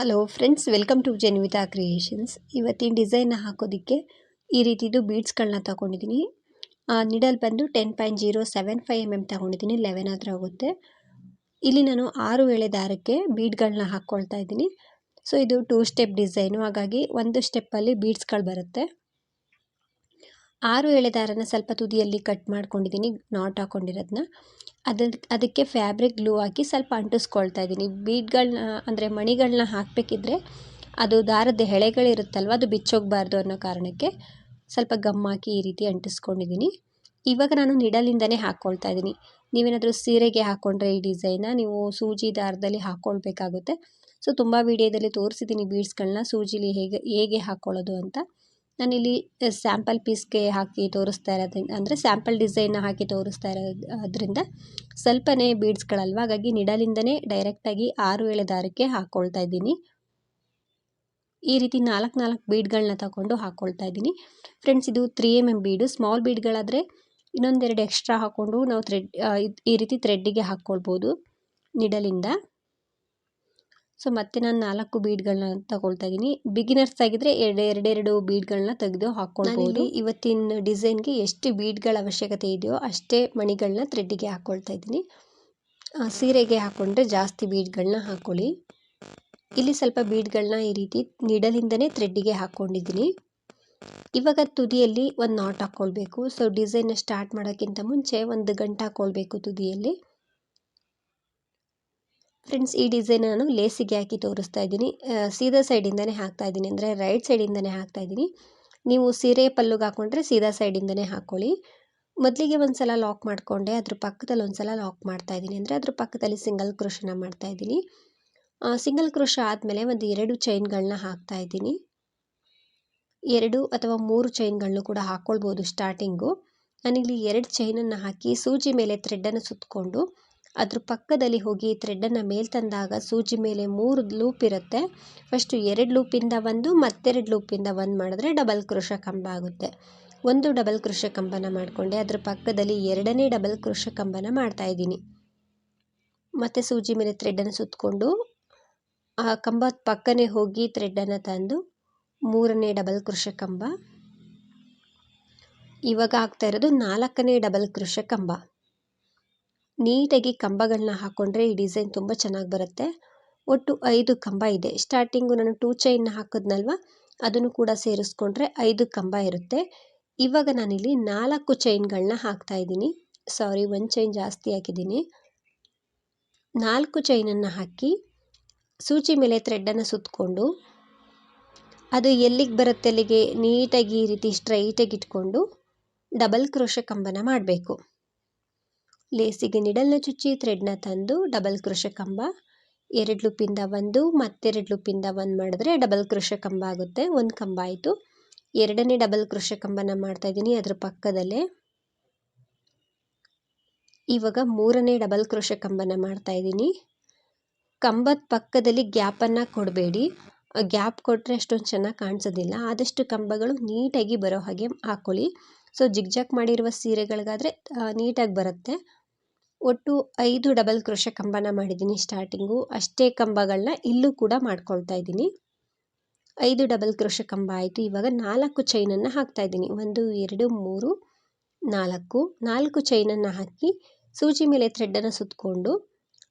Hello friends welcome to Janvitha creations ಇವತ್ತಿನ ಡಿಸೈನ್ನ ಹಾಕೋದಕ್ಕೆ ಈ ರೀತಿದು ಬೀಡ್ಸ್ಗಳನ್ನ ತಗೊಂಡಿದ್ದೀನಿ ನಿಡಲ್ ಬಂದು ten point zero seven five M M ತೊಗೊಂಡಿದ್ದೀನಿ ಲೆವೆನ್ ಹತ್ರ ಹೋಗುತ್ತೆ ಇಲ್ಲಿ ನಾನು ಆರು ಎಳೆ ದಾರಕ್ಕೆ ಬೀಡ್ಗಳನ್ನ ಹಾಕ್ಕೊಳ್ತಾ ಇದ್ದೀನಿ. ಸೊ ಇದು ಟೂ ಸ್ಟೆಪ್ ಡಿಸೈನು ಹಾಗಾಗಿ ಒಂದು ಸ್ಟೆಪ್ಪಲ್ಲಿ ಬೀಡ್ಸ್ಗಳು ಬರುತ್ತೆ. ಆರು ಎಳೆ ದಾರನ ಸ್ವಲ್ಪ ತುದಿಯಲ್ಲಿ ಕಟ್ ಮಾಡ್ಕೊಂಡಿದ್ದೀನಿ ನಾಟ್ ಹಾಕ್ಕೊಂಡಿರೋದನ್ನ ಅದ ಅದಕ್ಕೆ ಫ್ಯಾಬ್ರಿಕ್ ಗ್ಲೂ ಹಾಕಿ ಸ್ವಲ್ಪ ಅಂಟಿಸ್ಕೊಳ್ತಾ ಇದ್ದೀನಿ. ಬೀಡ್ಗಳನ್ನ ಅಂದರೆ ಮಣಿಗಳನ್ನ ಹಾಕಬೇಕಿದ್ರೆ ಅದು ದಾರದ ಎಳೆಗಳಿರುತ್ತಲ್ವ, ಅದು ಬಿಚ್ಚೋಗಬಾರ್ದು ಅನ್ನೋ ಕಾರಣಕ್ಕೆ ಸ್ವಲ್ಪ ಗಮ್ ಹಾಕಿ ಈ ರೀತಿ ಅಂಟಿಸ್ಕೊಂಡಿದ್ದೀನಿ. ಇವಾಗ ನಾನು ನಿಡಲಿಂದನೇ ಹಾಕ್ಕೊಳ್ತಾ ಇದ್ದೀನಿ. ನೀವೇನಾದರೂ ಸೀರೆಗೆ ಹಾಕ್ಕೊಂಡ್ರೆ ಈ ಡಿಸೈನ, ನೀವು ಸೂಜಿ ದಾರದಲ್ಲಿ ಹಾಕ್ಕೊಳ್ಬೇಕಾಗುತ್ತೆ. ಸೊ, ತುಂಬ ವೀಡಿಯೋದಲ್ಲಿ ತೋರಿಸಿದ್ದೀನಿ ಬೀಡ್ಸ್ಗಳನ್ನ ಸೂಜಿಲಿ ಹೇಗೆ ಹೇಗೆ ಹಾಕ್ಕೊಳ್ಳೋದು ಅಂತ. ನಾನಿಲ್ಲಿ ಸ್ಯಾಂಪಲ್ ಪೀಸ್ಗೆ ಹಾಕಿ ತೋರಿಸ್ತಾ ಇರೋದ್ರಿಂದ ಅಂದರೆ ಸ್ಯಾಂಪಲ್ ಡಿಸೈನ್ನ ಹಾಕಿ ತೋರಿಸ್ತಾ ಇರೋದ್ರಿಂದ ಸ್ವಲ್ಪನೇ ಬೀಡ್ಸ್ಗಳಲ್ವ ಹಾಗಾಗಿ ನಿಡಲಿಂದನೇ ಡೈರೆಕ್ಟಾಗಿ ಆರು ಏಳು ದಾರಕ್ಕೆ ಹಾಕ್ಕೊಳ್ತಾ ಇದ್ದೀನಿ. ಈ ರೀತಿ ನಾಲ್ಕು ನಾಲ್ಕು ಬೀಡ್ಗಳನ್ನ ತಗೊಂಡು ಹಾಕ್ಕೊಳ್ತಾ ಇದ್ದೀನಿ. ಫ್ರೆಂಡ್ಸ್ ಇದು three M M bead small ಬೀಡ್ಗಳಾದರೆ ಇನ್ನೊಂದೆರಡು ಎಕ್ಸ್ಟ್ರಾ ಹಾಕ್ಕೊಂಡು ನಾವು ಥ್ರೆಡ್ ಈ ರೀತಿ ಥ್ರೆಡ್ಡಿಗೆ ಹಾಕ್ಕೊಳ್ಬೋದು ನಿಡಲಿಂದ. ಸೊ ಮತ್ತೆ ನಾನು ನಾಲ್ಕು ಬೀಡ್ಗಳನ್ನ ತಗೊಳ್ತಾ ಇದ್ದೀನಿ. ಬಿಗಿನರ್ಸ್ ಆಗಿದ್ರೆ ಎರಡು ಎರಡೆರಡು ಬೀಡ್ಗಳನ್ನ ತೆಗೆದು ಹಾಕ್ಕೊಳ್ಬೋದು. ಇವತ್ತಿನ ಡಿಸೈನ್ಗೆ ಎಷ್ಟು ಬೀಡ್ಗಳ ಅವಶ್ಯಕತೆ ಇದೆಯೋ ಅಷ್ಟೇ ಮಣಿಗಳನ್ನ ಥ್ರೆಡ್ಡಿಗೆ ಹಾಕ್ಕೊಳ್ತಾ ಇದ್ದೀನಿ. ಸೀರೆಗೆ ಹಾಕ್ಕೊಂಡ್ರೆ ಜಾಸ್ತಿ ಬೀಡ್ಗಳನ್ನ ಹಾಕ್ಕೊಳ್ಳಿ ಇಲ್ಲಿ ಸ್ವಲ್ಪ ಬೀಡ್ಗಳನ್ನ ಈ ರೀತಿ ನಿಡಲಿಂದನೇ ಥ್ರೆಡ್ಡಿಗೆ ಹಾಕ್ಕೊಂಡಿದ್ದೀನಿ ಇವಾಗ ತುದಿಯಲ್ಲಿ ಒಂದು ನಾಟ್ ಹಾಕ್ಕೊಳ್ಬೇಕು ಸೊ ಡಿಸೈನ್ ಸ್ಟಾರ್ಟ್ ಮಾಡೋಕ್ಕಿಂತ ಮುಂಚೆ ಒಂದು ಗಂಟೆ ಹಾಕ್ಕೊಳ್ಬೇಕು ತುದಿಯಲ್ಲಿ. ಫ್ರೆಂಡ್ಸ್ ಈ ಡಿಸೈನ್ ನಾನು ಲೇಸಿಗೆ ಹಾಕಿ ತೋರಿಸ್ತಾ ಇದ್ದೀನಿ. ಸೀದಾ ಸೈಡಿಂದನೇ ಹಾಕ್ತಾ ಇದ್ದೀನಿ. ಅಂದರೆ ರೈಟ್ ಸೈಡಿಂದನೇ ಹಾಕ್ತಾ ಇದ್ದೀನಿ. ನೀವು ಸೀರೆ ಪಲ್ಲುಗೆ ಹಾಕ್ಕೊಂಡ್ರೆ ಸೀದಾ ಸೈಡಿಂದನೇ ಹಾಕ್ಕೊಳ್ಳಿ ಮೊದಲಿಗೆ ಒಂದು ಸಲ ಲಾಕ್ ಮಾಡಿಕೊಂಡೆ, ಅದ್ರ ಪಕ್ಕದಲ್ಲಿ ಒಂದು ಸಲ ಲಾಕ್ ಮಾಡ್ತಾ ಇದ್ದೀನಿ. ಅಂದರೆ ಅದ್ರ ಪಕ್ಕದಲ್ಲಿ ಸಿಂಗಲ್ ಕ್ರೋಶನ ಮಾಡ್ತಾ ಇದ್ದೀನಿ. ಸಿಂಗಲ್ ಕ್ರೋಶ ಆದಮೇಲೆ ಒಂದು ಎರಡು ಚೈನ್ಗಳನ್ನ ಹಾಕ್ತಾ ಇದ್ದೀನಿ. ಎರಡು ಅಥವಾ ಮೂರು ಚೈನ್ಗಳನ್ನು ಕೂಡ ಹಾಕ್ಕೊಳ್ಬೋದು ಸ್ಟಾರ್ಟಿಂಗು ನಾನಿಲ್ಲಿ ಎರಡು ಚೈನನ್ನು ಹಾಕಿ ಸೂಜಿ ಮೇಲೆ ಥ್ರೆಡ್ಡನ್ನು ಸುತ್ತಕೊಂಡು ಅದ್ರ ಪಕ್ಕದಲ್ಲಿ ಹೋಗಿ ಥ್ರೆಡ್ಡನ್ನು ಮೇಲೆ ತಂದಾಗ ಸೂಜಿ ಮೇಲೆ ಮೂರು ಲೂಪ್ ಇರುತ್ತೆ. ಫಸ್ಟು ಎರಡು ಲೂಪಿಂದ ಒಂದು, ಮತ್ತೆರಡು ಲೂಪಿಂದ ಒಂದು ಮಾಡಿದ್ರೆ ಡಬಲ್ ಕೃಷ ಕಂಬ ಆಗುತ್ತೆ. ಒಂದು ಡಬಲ್ ಕೃಷ ಕಂಬನ ಮಾಡಿಕೊಂಡೆ. ಅದ್ರ ಪಕ್ಕದಲ್ಲಿ ಎರಡನೇ ಡಬಲ್ ಕೃಷ ಕಂಬನ ಮಾಡ್ತಾಯಿದ್ದೀನಿ ಮತ್ತು ಸೂಜಿ ಮೇಲೆ ಥ್ರೆಡ್ಡನ್ನು ಸುತ್ತಕೊಂಡು ಆ ಕಂಬದ ಪಕ್ಕನೇ ಹೋಗಿ ಥ್ರೆಡ್ಡನ್ನು ತಂದು ಮೂರನೇ ಡಬಲ್ ಕೃಷ ಕಂಬ. ಇವಾಗ ಆಗ್ತಾ ಇರೋದು ನಾಲ್ಕನೇ ಡಬಲ್ ಕೃಷ ಕಂಬ. ನೀಟಾಗಿ ಕಂಬಗಳನ್ನ ಹಾಕ್ಕೊಂಡ್ರೆ ಈ ಡಿಸೈನ್ ತುಂಬ ಚೆನ್ನಾಗಿ ಬರುತ್ತೆ. ಒಟ್ಟು ಐದು ಕಂಬ ಇದೆ. ಸ್ಟಾರ್ಟಿಂಗು ನಾನು ಟೂ ಚೈನ್ನ ಹಾಕಿದ್ನಲ್ವ? ಅದನ್ನು ಕೂಡ ಸೇರಿಸ್ಕೊಂಡ್ರೆ ಐದು ಕಂಬ ಇರುತ್ತೆ. ಇವಾಗ ನಾನಿಲ್ಲಿ ನಾಲ್ಕು ಚೈನ್ಗಳನ್ನ ಹಾಕ್ತಾ ಇದ್ದೀನಿ. ಸಾರಿ, ಒಂದು ಚೈನ್ ಜಾಸ್ತಿ ಹಾಕಿದ್ದೀನಿ. ನಾಲ್ಕು ಚೈನನ್ನು ಹಾಕಿ ಸೂಚಿ ಮೇಲೆ ಥ್ರೆಡ್ಡನ್ನು ಸುತ್ತಕೊಂಡು ಅದು ಎಲ್ಲಿಗೆ ಬರುತ್ತೆ ಅಲ್ಲಿಗೆ ನೀಟಾಗಿ ಈ ರೀತಿ ಸ್ಟ್ರೈಟಾಗಿ ಇಟ್ಕೊಂಡು ಡಬಲ್ ಕ್ರೋಶ ಕಂಬನ ಮಾಡಬೇಕು. ಲೇಸಿಗೆ ನಿಡಲ್ನ ಚುಚ್ಚಿ ಥ್ರೆಡ್ನ ತಂದು ಡಬಲ್ ಕ್ರೋಶ ಕಂಬ. ಎರಡು ಲೂಪಿಂದ ಒಂದು, ಮತ್ತೆರಡು ಲೂಪಿಂದ ಒಂದು ಮಾಡಿದ್ರೆ ಡಬಲ್ ಕ್ರೋಶ ಕಂಬ ಆಗುತ್ತೆ. ಒಂದು ಕಂಬ ಆಯಿತು. ಎರಡನೇ ಡಬಲ್ ಕ್ರೋಶ ಕಂಬನ ಮಾಡ್ತಾಯಿದ್ದೀನಿ ಅದ್ರ ಪಕ್ಕದಲ್ಲೇ. ಇವಾಗ ಮೂರನೇ ಡಬಲ್ ಕ್ರೋಶ ಕಂಬನ ಮಾಡ್ತಾಯಿದ್ದೀನಿ ಕಂಬದ ಪಕ್ಕದಲ್ಲಿ ಗ್ಯಾಪನ್ನು ಕೊಡಬೇಡಿ. ಗ್ಯಾಪ್ ಕೊಟ್ಟರೆ ಅಷ್ಟೊಂದು ಚೆನ್ನಾಗಿ ಕಾಣಿಸೋದಿಲ್ಲ. ಆದಷ್ಟು ಕಂಬಗಳು ನೀಟಾಗಿ ಬರೋ ಹಾಗೆ ಹಾಕ್ಕೊಳ್ಳಿ ಸೊ ಜಿಗ್ಜಾಕ್ ಮಾಡಿರುವ ಸೀರೆಗಳಿಗಾದರೆ ನೀಟಾಗಿ ಬರುತ್ತೆ. ಒಟ್ಟು ಐದು ಡಬಲ್ ಕ್ರೋಶ ಕಂಬನ ಮಾಡಿದ್ದೀನಿ ಸ್ಟಾರ್ಟಿಂಗು ಅಷ್ಟೇ ಕಂಬಗಳನ್ನ ಇಲ್ಲೂ ಕೂಡ ಮಾಡ್ಕೊಳ್ತಾ ಇದ್ದೀನಿ. ಐದು ಡಬಲ್ ಕ್ರೋಶ ಕಂಬ ಆಯಿತು. ಇವಾಗ ನಾಲ್ಕು ಚೈನನ್ನು ಹಾಕ್ತಾ ಇದ್ದೀನಿ. ಒಂದು, ಎರಡು, ಮೂರು, ನಾಲ್ಕು. ನಾಲ್ಕು ಚೈನನ್ನು ಹಾಕಿ ಸೂಜಿ ಮೇಲೆ ಥ್ರೆಡ್ಡನ್ನು ಸುತ್ತಕೊಂಡು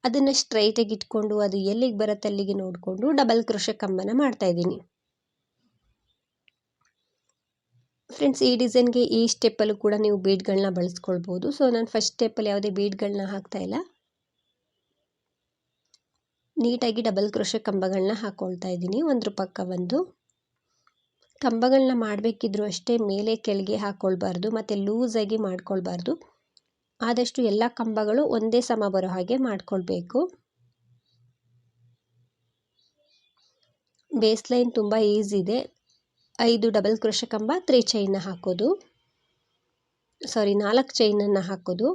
ಅದನ್ನು ಸ್ಟ್ರೈಟಾಗಿ ಇಟ್ಕೊಂಡು ಅದು ಎಲ್ಲಿಗೆ ಬರುತ್ತೆ ಅಲ್ಲಿಗೆ ನೋಡಿಕೊಂಡು ಡಬಲ್ ಕ್ರೋಶ ಕಂಬನ ಮಾಡ್ತಾಯಿದ್ದೀನಿ ಫ್ರೆಂಡ್ಸ್ ಈ ಡಿಸೈನ್ಗೆ ಈ ಸ್ಟೆಪ್ಪಲ್ಲೂ ಕೂಡ ನೀವು ಬೀಡ್ಗಳನ್ನ ಬಳಸ್ಕೊಳ್ಬೋದು. ಸೊ ನಾನು ಫಸ್ಟ್ ಸ್ಟೆಪ್ಪಲ್ಲಿ ಯಾವುದೇ ಬೀಡ್ಗಳನ್ನ ಹಾಕ್ತಾಯಿಲ್ಲ ನೀಟಾಗಿ ಡಬಲ್ ಕ್ರೋಶ ಕಂಬಗಳನ್ನ ಹಾಕ್ಕೊಳ್ತಾ ಇದ್ದೀನಿ. ಒಂದ್ರ ಪಕ್ಕ ಒಂದು. ಕಂಬಗಳನ್ನ ಮಾಡಬೇಕಿದ್ರು ಅಷ್ಟೇ ಮೇಲೆ ಕೆಳಗೆ ಹಾಕ್ಕೊಳ್ಬಾರ್ದು ಮತ್ತು ಲೂಸಾಗಿ ಮಾಡ್ಕೊಳ್ಬಾರ್ದು. ಆದಷ್ಟು ಎಲ್ಲ ಕಂಬಗಳು ಒಂದೇ ಸಮ ಬರೋ ಹಾಗೆ ಮಾಡ್ಕೊಳ್ಬೇಕು. ಬೇಸ್ ಲೈನ್ ತುಂಬ ಈಸಿ ಇದೆ. ಐದು ಡಬಲ್ ಕ್ರೋಶ ಕಂಬ, ತ್ರೀ ಚೈನ್ನ ಹಾಕೋದು. ಸಾರಿ ನಾಲ್ಕು ಚೈನನ್ನು ಹಾಕೋದು.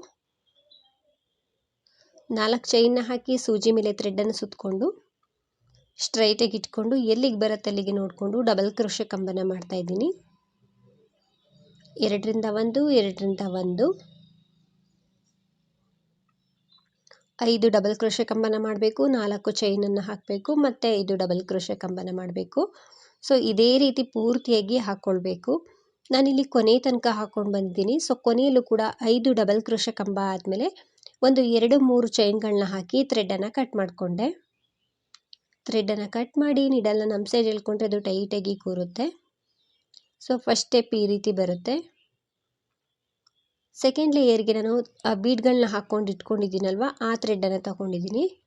ನಾಲ್ಕು ಚೈನ್ನ ಹಾಕಿ ಸೂಜಿ ಮೇಲೆ ಥ್ರೆಡ್ಡನ್ನು ಸುತ್ತಕೊಂಡು ಸ್ಟ್ರೈಟಾಗಿ ಇಟ್ಕೊಂಡು, ಎಲ್ಲಿಗೆ ಬರುತ್ತೆ ಅಲ್ಲಿಗೆ ನೋಡಿಕೊಂಡು ಡಬಲ್ ಕ್ರೋಶ ಕಂಬನ ಮಾಡ್ತಾಯಿದ್ದೀನಿ ಎರಡರಿಂದ ಒಂದು ಎರಡರಿಂದ ಒಂದು. ಐದು ಡಬಲ್ ಕ್ರೋಶ ಕಂಬನ ಮಾಡಬೇಕು, ನಾಲ್ಕು ಚೈನನ್ನು ಹಾಕಬೇಕು, ಮತ್ತು ಐದು ಡಬಲ್ ಕ್ರೋಶ ಕಂಬನ ಮಾಡಬೇಕು. ಸೊ, ಇದೇ ರೀತಿ ಪೂರ್ತಿಯಾಗಿ ಹಾಕ್ಕೊಳ್ಬೇಕು ನಾನಿಲ್ಲಿ ಕೊನೆ ತನಕ ಹಾಕ್ಕೊಂಡು ಬಂದಿದ್ದೀನಿ. ಸೊ, ಕೊನೆಯಲ್ಲೂ ಕೂಡ ಐದು ಡಬಲ್ ಕೃಷ ಕಂಬ ಆದಮೇಲೆ ಒಂದು ಎರಡು ಮೂರು ಚೈನ್ಗಳನ್ನ ಹಾಕಿ ಥ್ರೆಡನ್ನು ಕಟ್ ಮಾಡಿಕೊಂಡೆ. ಥ್ರೆಡನ್ನು ಕಟ್ ಮಾಡಿ ನಿಡಲ್ಲ ನಮ್ಮ ಸೈಡ್ ಹೇಳ್ಕೊಂಡ್ರೆ ಅದು ಟೈಟಾಗಿ ಕೂರುತ್ತೆ. ಸೊ, ಫಸ್ಟ್ ಸ್ಟೆಪ್ ಈ ರೀತಿ ಬರುತ್ತೆ. ಸೆಕೆಂಡ್ ಲೇಯರ್ಗೆ ನಾನು ಆ ಬೀಡ್ಗಳನ್ನ ಹಾಕ್ಕೊಂಡು ಇಟ್ಕೊಂಡಿದ್ದೀನಲ್ವ, ಆ ಥ್ರೆಡನ್ನು ತಗೊಂಡಿದ್ದೀನಿ.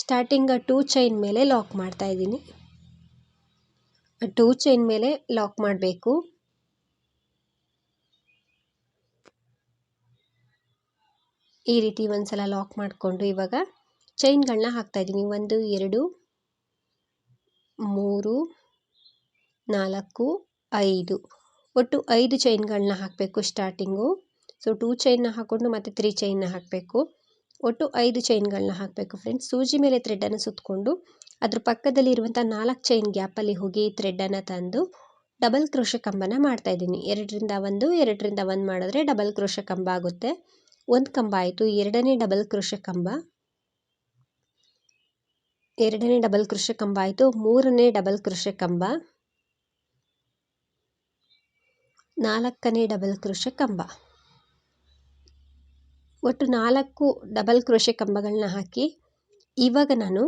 ಸ್ಟಾರ್ಟಿಂಗ್ ಟೂ ಚೈನ್ ಮೇಲೆ ಲಾಕ್ ಮಾಡ್ತಾ ಇದ್ದೀನಿ. ಟೂ ಚೈನ್ ಮೇಲೆ ಲಾಕ್ ಮಾಡಬೇಕು. ಈ ರೀತಿ ಒಂದ್ಸಲ ಲಾಕ್ ಮಾಡಿಕೊಂಡು ಇವಾಗ ಚೈನ್ಗಳನ್ನ ಹಾಕ್ತಾಯಿದ್ದೀನಿ ಒಂದು, ಎರಡು, ಮೂರು, ನಾಲ್ಕು, ಐದು. ಒಟ್ಟು ಐದು ಚೈನ್ಗಳನ್ನ ಹಾಕಬೇಕು ಸ್ಟಾರ್ಟಿಂಗು ಸೊ ಟೂ ಚೈನ್ನ ಹಾಕ್ಕೊಂಡು ಮತ್ತು ತ್ರೀ ಚೈನ್ನ ಹಾಕಬೇಕು. ಒಟ್ಟು ಐದು ಚೈನ್ಗಳನ್ನ ಹಾಕಬೇಕು ಫ್ರೆಂಡ್ಸ್ ಸೂಜಿ ಮೇಲೆ ಥ್ರೆಡನ್ನು ಸುತ್ತಕೊಂಡು ಅದ್ರ ಪಕ್ಕದಲ್ಲಿ ಇರುವಂಥ ನಾಲ್ಕು ಚೈನ್ ಗ್ಯಾಪಲ್ಲಿ ಹೋಗಿ ಥ್ರೆಡನ್ನು ತಂದು ಡಬಲ್ ಕ್ರೋಶ ಕಂಬನ ಮಾಡ್ತಾಯಿದ್ದೀನಿ ಎರಡರಿಂದ ಒಂದು ಎರಡರಿಂದ ಒಂದು ಮಾಡಿದ್ರೆ ಡಬಲ್ ಕ್ರೋಶ ಕಂಬ ಆಗುತ್ತೆ. ಒಂದು ಕಂಬ ಆಯಿತು. ಎರಡನೇ ಡಬಲ್ ಕ್ರೋಶ ಕಂಬ. ಎರಡನೇ ಡಬಲ್ ಕೃಷಿ ಕಂಬ ಆಯಿತು. ಮೂರನೇ ಡಬಲ್ ಕೃಷಿ ಕಂಬ. ನಾಲ್ಕನೇ ಡಬಲ್ ಕೃಷಿ ಕಂಬ. ಒಟ್ಟು ನಾಲ್ಕು ಡಬಲ್ ಕ್ರೋಶೆ ಕಂಬಗಳನ್ನ ಹಾಕಿ, ಇವಾಗ ನಾನು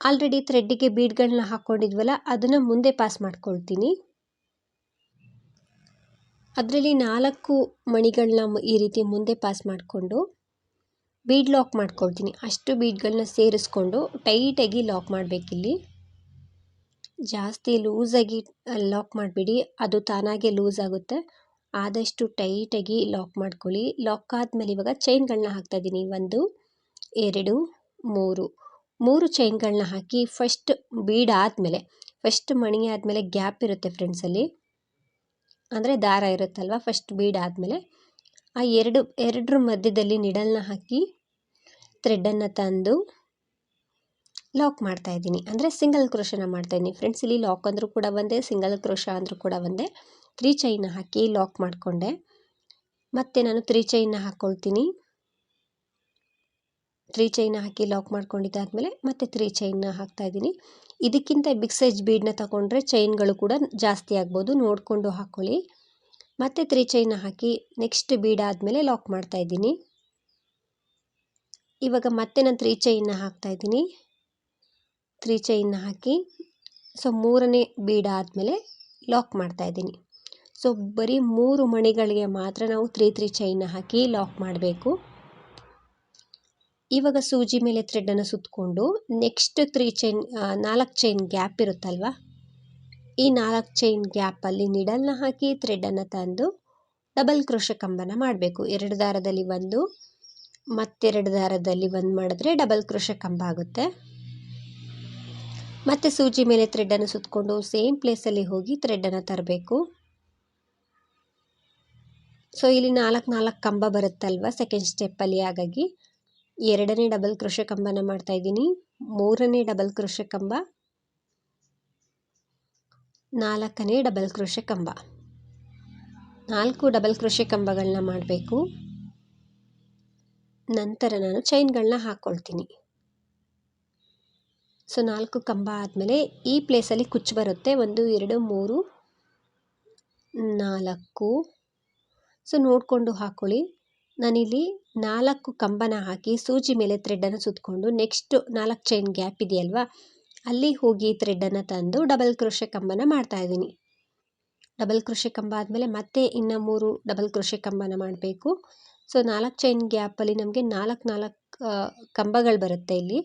ಆಲ್ರೆಡಿ ಥ್ರೆಡ್ಡಿಗೆ ಬೀಡ್ಗಳನ್ನ ಹಾಕ್ಕೊಂಡಿದ್ವಲ್ಲ ಅದನ್ನು ಮುಂದೆ ಪಾಸ್ ಮಾಡ್ಕೊಳ್ತೀನಿ. ಅದರಲ್ಲಿ ನಾಲ್ಕು ಮಣಿಗಳನ್ನ ಈ ರೀತಿ ಮುಂದೆ ಪಾಸ್ ಮಾಡಿಕೊಂಡು ಬೀಡ್ ಲಾಕ್ ಮಾಡ್ಕೊಳ್ತೀನಿ. ಅಷ್ಟು ಬೀಡ್ಗಳನ್ನ ಸೇರಿಸ್ಕೊಂಡು ಟೈಟಾಗಿ ಲಾಕ್ ಮಾಡಬೇಕಿಲ್ಲಿ. ಜಾಸ್ತಿ ಲೂಸಾಗಿ ಲಾಕ್ ಮಾಡಿಬಿಡಿ. ಅದು ತಾನಾಗೆ ಲೂಸ್ ಆಗುತ್ತೆ. ಆದಷ್ಟು ಟೈಟಾಗಿ ಲಾಕ್ ಮಾಡ್ಕೊಳ್ಳಿ. ಲಾಕ್ ಆದಮೇಲೆ ಇವಾಗ ಚೈನ್ಗಳನ್ನ ಹಾಕ್ತಾ ಇದ್ದೀನಿ. ಒಂದು, ಎರಡು, ಮೂರು. ಮೂರು ಚೈನ್ಗಳನ್ನ ಹಾಕಿ ಫಸ್ಟ್ ಬೀಡ್ ಆದಮೇಲೆ, ಫಸ್ಟ್ ಮಣಿ ಆದಮೇಲೆ ಗ್ಯಾಪ್ ಇರುತ್ತೆ ಫ್ರೆಂಡ್ಸಲ್ಲಿ ಅಂದರೆ ದಾರ ಇರುತ್ತಲ್ವ? ಫಸ್ಟ್ ಬೀಡ್ ಆದಮೇಲೆ ಆ ಎರಡು, ಎರಡರ ಮಧ್ಯದಲ್ಲಿ ನಿಡಲ್ನ ಹಾಕಿ ಥ್ರೆಡ್ಡನ್ನು ತಂದು ಲಾಕ್ ಮಾಡ್ತಾ ಇದ್ದೀನಿ. ಅಂದರೆ ಸಿಂಗಲ್ ಕ್ರೋಶನ ಮಾಡ್ತಾಯಿದ್ದೀನಿ ಫ್ರೆಂಡ್ಸ್ ಇಲ್ಲಿ ಲಾಕ್ ಅಂದರೂ ಕೂಡ ಒಂದೇ ಸಿಂಗಲ್ ಕ್ರೋಶ ಅಂದರೂ ಕೂಡ ಒಂದೇ. ತ್ರೀ ಚೈನ್ ಹಾಕಿ ಲಾಕ್ ಮಾಡಿಕೊಂಡೆ. ಮತ್ತೆ ನಾನು ತ್ರೀ ಚೈನ್ ಹಾಕ್ಕೊಳ್ತೀನಿ ತ್ರೀ ಚೈನ್ ಹಾಕಿ ಲಾಕ್ ಮಾಡ್ಕೊಂಡಿದ್ದಾದಮೇಲೆ ಮತ್ತೆ ತ್ರೀ ಹಾಕ್ತಾ ಇದ್ದೀನಿ. ಇದಕ್ಕಿಂತ ಬಿಗ್ ಸೈಜ್ ಬೀಡನ್ನ ತಗೊಂಡ್ರೆ ಚೈನ್ಗಳು ಕೂಡ ಜಾಸ್ತಿ ಆಗ್ಬೋದು. ನೋಡಿಕೊಂಡು ಹಾಕ್ಕೊಳ್ಳಿ ಮತ್ತೆ ತ್ರೀ ಚೈನ್ ಹಾಕಿ ನೆಕ್ಸ್ಟ್ ಬೀಡ್ ಆದಮೇಲೆ ಲಾಕ್ ಮಾಡ್ತಾ ಇದ್ದೀನಿ. ಇವಾಗ ಮತ್ತೆ ನಾನು ತ್ರೀ ಚೈನನ್ನ ಹಾಕ್ತಾ ಇದ್ದೀನಿ. ತ್ರೀ ಚೈನ್ ಹಾಕಿ ಸೊ ಮೂರನೇ ಬೀಡ್ ಆದಮೇಲೆ ಲಾಕ್ ಮಾಡ್ತಾಯಿದ್ದೀನಿ ಸೊ ಬರೀ ಮೂರು ಮಣಿಗಳಿಗೆ ಮಾತ್ರ ನಾವು ತ್ರೀ ತ್ರೀ ಚೈನ್ ಹಾಕಿ ಲಾಕ್ ಮಾಡಬೇಕು. ಇವಾಗ ಸೂಜಿ ಮೇಲೆ ಥ್ರೆಡನ್ನು ಸುತ್ತಕೊಂಡು ನೆಕ್ಸ್ಟ್ ತ್ರೀ ಚೈನ್ ನಾಲ್ಕು ಚೈನ್ ಗ್ಯಾಪ್ ಇರುತ್ತಲ್ವ? ಈ ನಾಲ್ಕು ಚೈನ್ ಗ್ಯಾಪಲ್ಲಿ ನಿಡಲ್ನ ಹಾಕಿ ಥ್ರೆಡನ್ನು ತಂದು ಡಬಲ್ ಕ್ರೋಶ ಕಂಬನ ಮಾಡಬೇಕು. ಎರಡು ದಾರದಲ್ಲಿ ಒಂದು, ಮತ್ತೆರಡು ದಾರದಲ್ಲಿ ಒಂದು ಮಾಡಿದ್ರೆ ಡಬಲ್ ಕ್ರೋಶ ಕಂಬ ಆಗುತ್ತೆ. ಮತ್ತು ಸೂಜಿ ಮೇಲೆ ಥ್ರೆಡನ್ನು ಸುತ್ತಕೊಂಡು ಸೇಮ್ ಪ್ಲೇಸಲ್ಲಿ ಹೋಗಿ ಥ್ರೆಡನ್ನು ತರಬೇಕು. ಸೊ ಇಲ್ಲಿ ನಾಲ್ಕು ನಾಲ್ಕು ಕಂಬ ಬರುತ್ತಲ್ವ? ಸೆಕೆಂಡ್ ಸ್ಟೆಪ್ಪಲ್ಲಿ ಹಾಗಾಗಿ ಎರಡನೇ ಡಬಲ್ ಕೃಷಿ ಕಂಬನ ಮಾಡ್ತಾಯಿದ್ದೀನಿ ಮೂರನೇ ಡಬಲ್ ಕೃಷಿ ಕಂಬ, ನಾಲ್ಕನೇ ಡಬಲ್ ಕೃಷಿ ಕಂಬ. ನಾಲ್ಕು ಡಬಲ್ ಕೃಷಿ ಕಂಬಗಳನ್ನ ಮಾಡಬೇಕು. ನಂತರ ನಾನು ಚೈನ್ಗಳನ್ನ ಹಾಕ್ಕೊಳ್ತೀನಿ ಸೊ ನಾಲ್ಕು ಕಂಬ ಆದಮೇಲೆ ಈ ಪ್ಲೇಸಲ್ಲಿ ಕುಚ್ಚು ಬರುತ್ತೆ. ಒಂದು, ಎರಡು, ಮೂರು, ನಾಲ್ಕು. ಸೊ ನೋಡಿಕೊಂಡು ಹಾಕ್ಕೊಳ್ಳಿ ನಾನಿಲ್ಲಿ ನಾಲ್ಕು ಕಂಬನ ಹಾಕಿ ಸೂಜಿ ಮೇಲೆ ಥ್ರೆಡ್ಡನ್ನು ಸುತ್ತಕೊಂಡು ನೆಕ್ಸ್ಟು ನಾಲ್ಕು ಚೈನ್ ಗ್ಯಾಪ್ ಇದೆಯಲ್ವಾ, ಅಲ್ಲಿ ಹೋಗಿ ಥ್ರೆಡ್ಡನ್ನು ತಂದು ಡಬಲ್ ಕ್ರೋಶೆ ಕಂಬನ ಮಾಡ್ತಾಯಿದ್ದೀನಿ ಡಬಲ್ ಕ್ರೋಶೆ ಕಂಬ ಆದಮೇಲೆ ಮತ್ತೆ ಇನ್ನು ಮೂರು ಡಬಲ್ ಕ್ರೋಶೆ ಕಂಬನ ಮಾಡಬೇಕು. ಸೊ ನಾಲ್ಕು ಚೈನ್ ಗ್ಯಾಪಲ್ಲಿ ನಮಗೆ ನಾಲ್ಕು ನಾಲ್ಕು ಕಂಬಗಳು ಬರುತ್ತೆ ಇಲ್ಲಿ.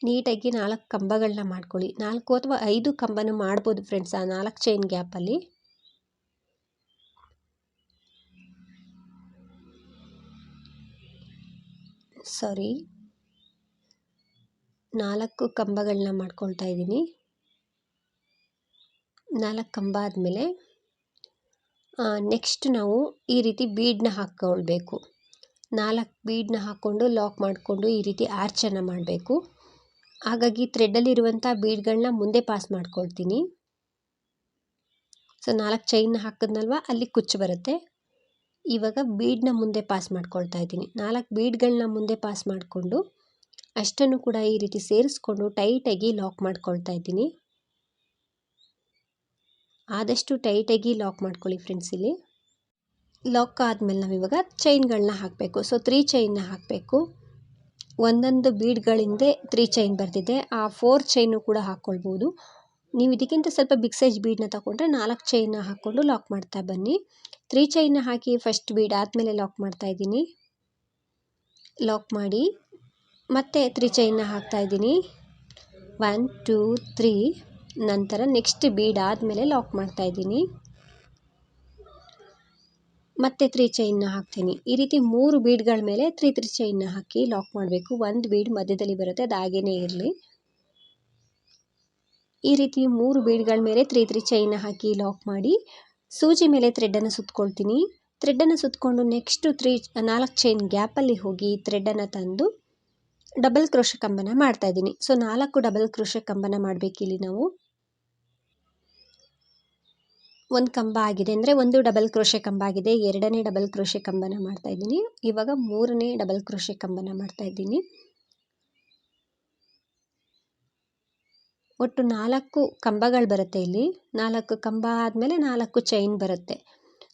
ನೀಟಾಗಿ ನಾಲ್ಕು ಕಂಬಗಳನ್ನ ಮಾಡ್ಕೊಳ್ಳಿ. ನಾಲ್ಕು ಅಥವಾ ಐದು ಕಂಬನೂ ಮಾಡ್ಬೋದು ಫ್ರೆಂಡ್ಸ್ ಆ ನಾಲ್ಕು ಚೈನ್ ಗ್ಯಾಪಲ್ಲಿ ಸಾರಿ. ನಾಲ್ಕು ಕಂಬಗಳನ್ನ ಮಾಡ್ಕೊಳ್ತಾ ಇದ್ದೀನಿ. ನಾಲ್ಕು ಕಂಬ ಆದಮೇಲೆ ನೆಕ್ಸ್ಟ್ ನಾವು ಈ ರೀತಿ ಬೀಡನ್ನ ಹಾಕ್ಕೊಳ್ಬೇಕು ನಾಲ್ಕು ಬೀಡನ್ನ ಹಾಕ್ಕೊಂಡು ಲಾಕ್ ಮಾಡಿಕೊಂಡು ಈ ರೀತಿ ಆರ್ಚನ್ನು ಮಾಡಬೇಕು. ಹಾಗಾಗಿ ಥ್ರೆಡ್ಡಲ್ಲಿರುವಂಥ ಬೀಡ್ಗಳನ್ನ ಮುಂದೆ ಪಾಸ್ ಮಾಡ್ಕೊಳ್ತೀನಿ. ಸೊ ನಾಲ್ಕು ಚೈನ್ ಹಾಕಿದ್ನಲ್ವ, ಅಲ್ಲಿ ಕುಚ್ಚು ಬರುತ್ತೆ. ಇವಾಗ ಬೀಡ್ನ ಮುಂದೆ ಪಾಸ್ ಮಾಡ್ಕೊಳ್ತಾ ಇದ್ದೀನಿ. ನಾಲ್ಕು ಬೀಡ್ಗಳನ್ನ ಮುಂದೆ ಪಾಸ್ ಮಾಡಿಕೊಂಡು ಅಷ್ಟನ್ನು ಕೂಡ ಈ ರೀತಿ ಸೇರಿಸ್ಕೊಂಡು ಟೈಟಾಗಿ ಲಾಕ್ ಮಾಡ್ಕೊಳ್ತಾ ಇದ್ದೀನಿ. ಆದಷ್ಟು ಟೈಟಾಗಿ ಲಾಕ್ ಮಾಡ್ಕೊಳ್ಳಿ ಫ್ರೆಂಡ್ಸ್ ಇಲ್ಲಿ. ಲಾಕ್ ಆದಮೇಲೆ ನಾವಿವಾಗ ಚೈನ್ಗಳನ್ನ ಹಾಕಬೇಕು. ಸೊ ತ್ರೀ ಚೈನ್ನ ಹಾಕಬೇಕು. ಒಂದೊಂದು ಬೀಡ್ಗಳಿಂದ ತ್ರೀ ಚೈನ್ ಬರ್ತಿದೆ ಆ ಫೋರ್ ಚೈನು ಕೂಡ ಹಾಕ್ಕೊಳ್ಬೋದು. ನೀವು ಇದಕ್ಕಿಂತ ಸ್ವಲ್ಪ ಬಿಗ್ ಸೈಜ್ ಬೀಡನ್ನ ತಗೊಂಡ್ರೆ ನಾಲ್ಕು ಚೈನ್ನ ಹಾಕ್ಕೊಂಡು ಲಾಕ್ ಮಾಡ್ತಾ ಬನ್ನಿ. ತ್ರೀ ಚೈನ್ ಹಾಕಿ ಫಸ್ಟ್ ಬೀಡ್ ಆದಮೇಲೆ ಲಾಕ್ ಮಾಡ್ತಾ ಇದ್ದೀನಿ. ಲಾಕ್ ಮಾಡಿ ಮತ್ತೆ ತ್ರೀ ಹಾಕ್ತಾ ಇದ್ದೀನಿ. ಒನ್ ಟೂ ತ್ರೀ ನಂತರ ನೆಕ್ಸ್ಟ್ ಬೀಡ್ ಆದಮೇಲೆ ಲಾಕ್ ಮಾಡ್ತಾ ಇದ್ದೀನಿ. ಮತ್ತೆ ತ್ರೀ ಚೈನ್ನ ಹಾಕ್ತೀನಿ. ಈ ರೀತಿ ಮೂರು ಬೀಡ್ಗಳ ಮೇಲೆ ತ್ರೀ ತ್ರೀ ಚೈನ್ನ ಹಾಕಿ ಲಾಕ್ ಮಾಡಬೇಕು. ಒಂದು ಬೀಡ್ ಮಧ್ಯದಲ್ಲಿ ಬರುತ್ತೆ, ಅದು ಹಾಗೇನೇ ಇರಲಿ. ಈ ರೀತಿ ಮೂರು ಬೀಡ್ಗಳ ಮೇಲೆ ತ್ರೀ ತ್ರೀ ಚೈನ್ನ ಹಾಕಿ ಲಾಕ್ ಮಾಡಿ ಸೂಜಿ ಮೇಲೆ ಥ್ರೆಡ್ಡನ್ನು ಸುತ್ಕೊಳ್ತೀನಿ. ಥ್ರೆಡ್ಡನ್ನು ಸುತ್ತಕೊಂಡು ನೆಕ್ಸ್ಟು ತ್ರೀ ನಾಲ್ಕು ಚೈನ್ ಗ್ಯಾಪಲ್ಲಿ ಹೋಗಿ ಥ್ರೆಡ್ಡನ್ನು ತಂದು ಡಬಲ್ ಕ್ರೋಶ ಕಂಬನ ಮಾಡ್ತಾ ಇದ್ದೀನಿ. ಸೊ ನಾಲ್ಕು ಡಬಲ್ ಕ್ರೋಶ ಕಂಬನ ಮಾಡಬೇಕಿಲ್ಲಿ ನಾವು. ಒಂದು ಕಂಬ ಆಗಿದೆ ಅಂದರೆ ಒಂದು ಡಬಲ್ ಕ್ರೋಶೆ ಕಂಬ ಆಗಿದೆ. ಎರಡನೇ ಡಬಲ್ ಕ್ರೋಶೆ ಕಂಬನ ಮಾಡ್ತಾ ಇದ್ದೀನಿ. ಇವಾಗ ಮೂರನೇ ಡಬಲ್ ಕ್ರೋಶೆ ಕಂಬನ ಮಾಡ್ತಾ ಒಟ್ಟು ನಾಲ್ಕು ಕಂಬಗಳು ಬರುತ್ತೆ ಇಲ್ಲಿ. ನಾಲ್ಕು ಕಂಬ ಆದಮೇಲೆ ನಾಲ್ಕು ಚೈನ್ ಬರುತ್ತೆ.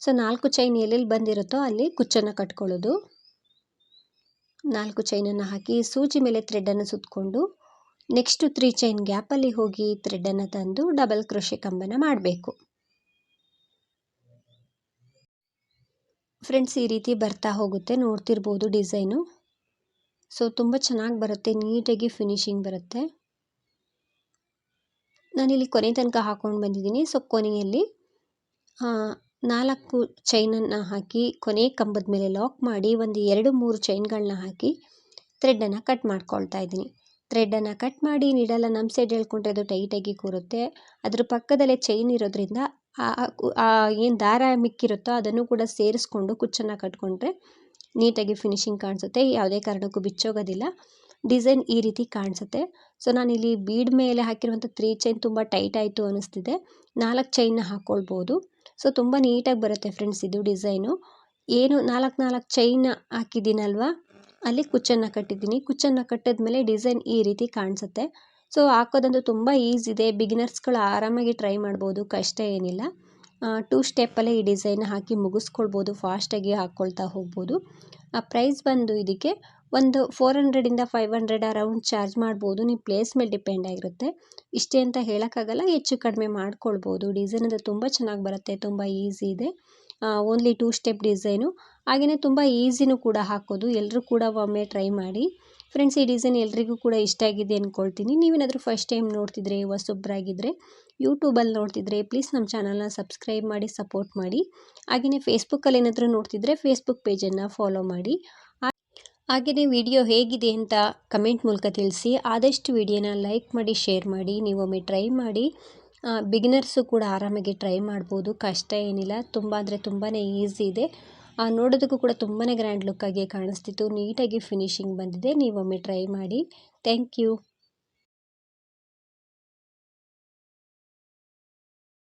ಸೊ ನಾಲ್ಕು ಚೈನ್ ಎಲ್ಲೆಲ್ಲಿ ಬಂದಿರುತ್ತೋ ಅಲ್ಲಿ ಕುಚ್ಚನ್ನು ಕಟ್ಕೊಳ್ಳೋದು. ನಾಲ್ಕು ಚೈನನ್ನು ಹಾಕಿ ಸೂಜಿ ಮೇಲೆ ಥ್ರೆಡ್ಡನ್ನು ಸುತ್ತಕೊಂಡು ನೆಕ್ಸ್ಟು ತ್ರೀ ಚೈನ್ ಗ್ಯಾಪಲ್ಲಿ ಹೋಗಿ ಥ್ರೆಡ್ಡನ್ನು ತಂದು ಡಬಲ್ ಕ್ರೋಶೆ ಕಂಬನ ಮಾಡಬೇಕು. ಫ್ರೆಂಡ್ಸ್ ಈ ರೀತಿ ಬರ್ತಾ ಹೋಗುತ್ತೆ. ನೋಡ್ತಿರ್ಬೋದು ಡಿಸೈನು. ಸೊ ತುಂಬ ಚೆನ್ನಾಗಿ ಬರುತ್ತೆ. ನೀಟಾಗಿ ಫಿನಿಶಿಂಗ್ ಬರುತ್ತೆ. ನಾನಿಲ್ಲಿ ಕೊನೆ ತನಕ ಹಾಕ್ಕೊಂಡು ಬಂದಿದ್ದೀನಿ. ಸೊ ಕೊನೆಯಲ್ಲಿ ನಾಲ್ಕು ಚೈನನ್ನು ಹಾಕಿ, ಕೊನೆ ಕಂಬದ ಮೇಲೆ ಲಾಕ್ ಮಾಡಿ, ಒಂದು ಎರಡು ಮೂರು ಚೈನ್ಗಳನ್ನ ಹಾಕಿ ಥ್ರೆಡ್ಡನ್ನು ಕಟ್ ಮಾಡ್ಕೊಳ್ತಾ ಇದ್ದೀನಿ. ಥ್ರೆಡ್ಡನ್ನು ಕಟ್ ಮಾಡಿ ನೀಡಲ್ಲ ನಮ್ಮ ಸೈಡ್ ಹೇಳ್ಕೊಂಡ್ರೆ ಅದು ಟೈಟಾಗಿ ಕೂರುತ್ತೆ. ಅದ್ರ ಪಕ್ಕದಲ್ಲೇ ಚೈನ್ ಇರೋದ್ರಿಂದ ಏನು ದಾರ ಮಿಕ್ಕಿರುತ್ತೋ ಅದನ್ನು ಕೂಡ ಸೇರಿಸ್ಕೊಂಡು ಕುಚ್ಚನ್ನು ಕಟ್ಕೊಂಡ್ರೆ ನೀಟಾಗಿ ಫಿನಿಶಿಂಗ್ ಕಾಣಿಸುತ್ತೆ. ಯಾವುದೇ ಕಾರಣಕ್ಕೂ ಬಿಚ್ಚೋಗೋದಿಲ್ಲ. ಡಿಸೈನ್ ಈ ರೀತಿ ಕಾಣಿಸುತ್ತೆ. ಸೊ, ನಾನಿಲ್ಲಿ ಬೀಡ್ ಮೇಲೆ ಹಾಕಿರುವಂಥ ತ್ರೀ ಚೈನ್ ತುಂಬ ಟೈಟ್ ಆಯಿತು ಅನ್ನಿಸ್ತಿದೆ. ನಾಲ್ಕು ಚೈನ್ನ ಹಾಕ್ಕೊಳ್ಬೋದು ಸೊ, ತುಂಬ ನೀಟಾಗಿ ಬರುತ್ತೆ ಫ್ರೆಂಡ್ಸ್ ಇದು ಡಿಸೈನು ಏನು ನಾಲ್ಕು ನಾಲ್ಕು ಚೈನ್ ಹಾಕಿದ್ದೀನಲ್ವ? ಅಲ್ಲಿ ಕುಚ್ಚನ್ನು ಕಟ್ಟಿದ್ದೀನಿ. ಕುಚ್ಚನ್ನು ಕಟ್ಟಿದ್ಮೇಲೆ ಡಿಸೈನ್ ಈ ರೀತಿ ಕಾಣಿಸುತ್ತೆ. ಸೊ, ಹಾಕೋದಂತೂ ತುಂಬ ಈಸಿ ಇದೆ. ಬಿಗಿನರ್ಸ್ಗಳು ಆರಾಮಾಗಿ ಟ್ರೈ ಮಾಡ್ಬೋದು. ಕಷ್ಟ ಏನಿಲ್ಲ. ಟೂ ಸ್ಟೆಪ್ಪಲ್ಲೇ ಈ ಡಿಸೈನ್ ಹಾಕಿ ಮುಗಿಸ್ಕೊಳ್ಬೋದು. ಫಾಸ್ಟಾಗಿ ಹಾಕ್ಕೊಳ್ತಾ ಹೋಗ್ಬೋದು. ಆ ಪ್ರೈಸ್ ಬಂದು ಇದಕ್ಕೆ ಒಂದು ಫೋರ್ ಹಂಡ್ರೆಡಿಂದ ಫೈವ್ ಹಂಡ್ರೆಡ್ ಅರೌಂಡ್ ಚಾರ್ಜ್ ಮಾಡ್ಬೋದು. ನಿಮ್ಮ ಪ್ಲೇಸ್ ಮೇಲೆ ಡಿಪೆಂಡ್ ಆಗಿರುತ್ತೆ. ಇಷ್ಟೇ ಅಂತ ಹೇಳೋಕ್ಕಾಗಲ್ಲ, ಹೆಚ್ಚು ಕಡಿಮೆ ಮಾಡ್ಕೊಳ್ಬೋದು. ಡಿಸೈನ್ ಅದು ತುಂಬ ಚೆನ್ನಾಗಿ ಬರುತ್ತೆ, ತುಂಬ ಈಸಿ ಇದೆ. ಓನ್ಲಿ ಟೂ ಸ್ಟೆಪ್ ಡಿಸೈನು ಹಾಗೆಯೇ ತುಂಬ ಈಸಿನೂ ಕೂಡ ಹಾಕೋದು. ಎಲ್ಲರೂ ಕೂಡ ಒಮ್ಮೆ ಟ್ರೈ ಮಾಡಿ. ಫ್ರೆಂಡ್ಸ್ ಈ ಡಿಸೈನ್ ಎಲ್ರಿಗೂ ಕೂಡ ಇಷ್ಟ ಆಗಿದೆ ಅಂದ್ಕೊಳ್ತೀನಿ ನೀವೇನಾದರೂ ಫಸ್ಟ್ ಟೈಮ್ ನೋಡ್ತಿದ್ರೆ ಹೊಸೊಬ್ಬರಾಗಿದ್ದರೆ ಯೂಟ್ಯೂಬಲ್ಲಿ ನೋಡ್ತಿದ್ರೆ ಪ್ಲೀಸ್ ನಮ್ಮ ಚಾನಲ್ನ ಸಬ್ಸ್ಕ್ರೈಬ್ ಮಾಡಿ ಸಪೋರ್ಟ್ ಮಾಡಿ. ಹಾಗೆಯೇ ಫೇಸ್ಬುಕ್ಕಲ್ಲಿ ಏನಾದರೂ ನೋಡ್ತಿದ್ರೆ ಫೇಸ್ಬುಕ್ ಪೇಜನ್ನು ಫಾಲೋ ಮಾಡಿ. ಹಾಗೆಯೇ ವಿಡಿಯೋ ಹೇಗಿದೆ ಅಂತ ಕಮೆಂಟ್ ಮೂಲಕ ತಿಳಿಸಿ. ಆದಷ್ಟು ವಿಡಿಯೋನ ಲೈಕ್ ಮಾಡಿ, ಶೇರ್ ಮಾಡಿ. ನೀವೊಮ್ಮೆ ಟ್ರೈ ಮಾಡಿ. ಬಿಗಿನರ್ಸು ಕೂಡ ಆರಾಮಾಗಿ ಟ್ರೈ ಮಾಡ್ಬೋದು. ಕಷ್ಟ ಏನಿಲ್ಲ. ತುಂಬ ಅಂದರೆ ತುಂಬಾ ಈಸಿ ಇದೆ. ನೋಡೋದಕ್ಕೂ ಕೂಡ ತುಂಬಾ ಗ್ರ್ಯಾಂಡ್ ಲುಕ್ಕಾಗಿ ಕಾಣಿಸ್ತಿತ್ತು. ನೀಟಾಗಿ ಫಿನಿಶಿಂಗ್ ಬಂದಿದೆ. ನೀವೊಮ್ಮೆ ಟ್ರೈ ಮಾಡಿ. Thank you.